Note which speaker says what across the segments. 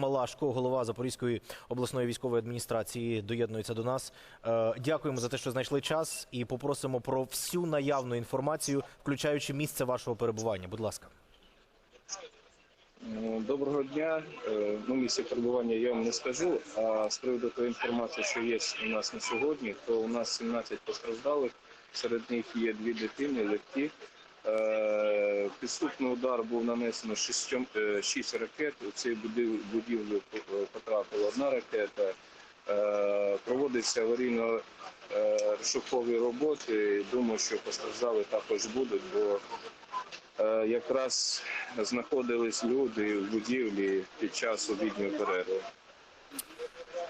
Speaker 1: Малашко, голова Запорізької обласної військової адміністрації, доєднується до нас. Е, Дякуємо за те, що знайшли час, і попросимо про всю наявну інформацію, включаючи місце вашого перебування. Будь ласка.
Speaker 2: Е, Доброго дня. Е, Ну, місце перебування я вам не скажу. А з приводу тої інформації, що є у нас на сьогодні, то у нас 17 постраждалих. Серед них є дві дитини, легкі. Е, Підступний удар був нанесено 6 ракет. У цій будівлю е, потрапила одна ракета. Е, Проводиться аварійно е, розшукові роботи. Думаю, що постраждали також будуть, бо Е, якраз знаходились люди в будівлі під час обідньої перерви.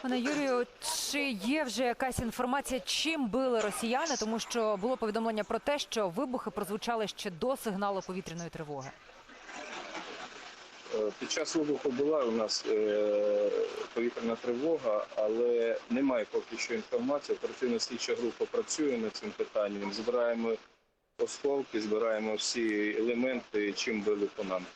Speaker 3: Пане Юрію, чи є вже якась інформація, чим били росіяни? Тому що було повідомлення про те, що вибухи прозвучали ще до сигналу повітряної тривоги.
Speaker 2: Е, Під час вибуху була у нас е, повітряна тривога, але немає поки що інформації. Оперативна слідча група працює над цим питанням. Збираємо осколки, збираємо всі елементи, чим били по нам.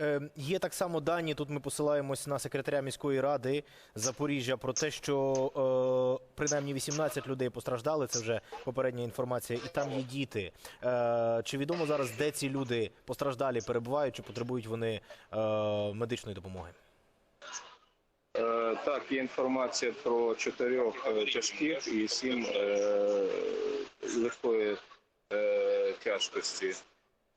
Speaker 1: Е, Є так само дані. Тут ми посилаємось на секретаря міської ради Запоріжжя про те, що е, принаймні 18 людей постраждали. Це вже попередня інформація, і там є діти. Е, чи відомо зараз, де ці люди постраждалі перебувають, чи потребують вони е, медичної допомоги?
Speaker 2: Е, Так, є інформація про чотирьох е, тяжких і сім е, легкої е, тяжкості.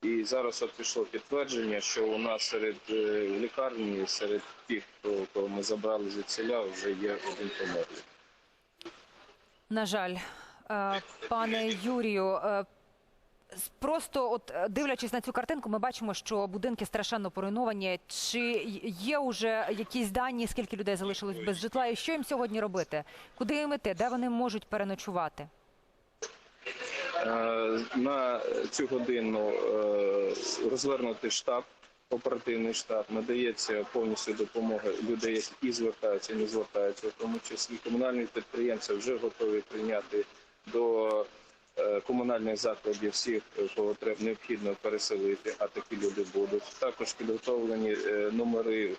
Speaker 2: І зараз от пішло підтвердження, що у нас серед е, лікарні, серед тих, кого ми забрали звідсіля, вже є один померлий.
Speaker 3: На жаль, Е, пане Юрію. е, Просто, от дивлячись на цю картинку, ми бачимо, що будинки страшенно поруйновані. Чи є вже якісь дані, скільки людей залишилось без житла, і що їм сьогодні робити? Куди їм іти? Де вони можуть переночувати?
Speaker 2: Е, На цю годину е, розвернутий штаб, оперативний штаб, надається повністю допомога людей, які і звертаються, і не звертаються, в тому числі комунальні підприємці вже готові прийняти до е, комунальних закладів всіх, кого треба необхідно переселити, а такі люди будуть. Також підготовлені номери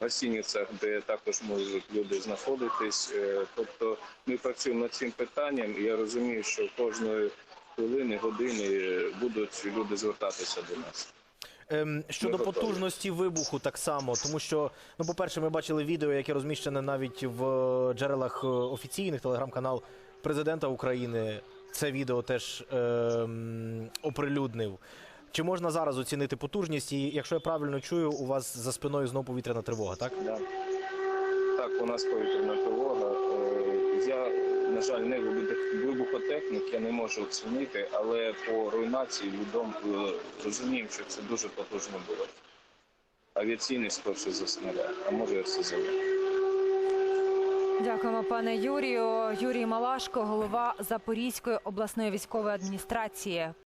Speaker 2: гостиницях, де також можуть люди знаходитись. Е, Тобто ми працюємо над цим питанням, і я розумію, що кожної хвилини, години е, будуть люди звертатися до нас.
Speaker 1: Ем, щодо потужності вибуху, так само, тому що, ну, по-перше, ми бачили відео, яке розміщене навіть в е, джерелах е, офіційних телеграм-канал президента України. Це відео теж ем, оприлюднив. Чи можна зараз оцінити потужність? І якщо я правильно чую, у вас за спиною знову повітряна тривога, так?
Speaker 2: Да. Так, у нас повітряна тривога. Е, Я, на жаль, не вибухотехнік, я не можу оцінити, але по руйнації відом е, розуміємо, що це дуже потужно було. Авіаційний скорше за снаряд, а може РСЗВ.
Speaker 3: Дякуємо, пане Юрію. Юрій Малашко, голова Запорізької обласної військової адміністрації.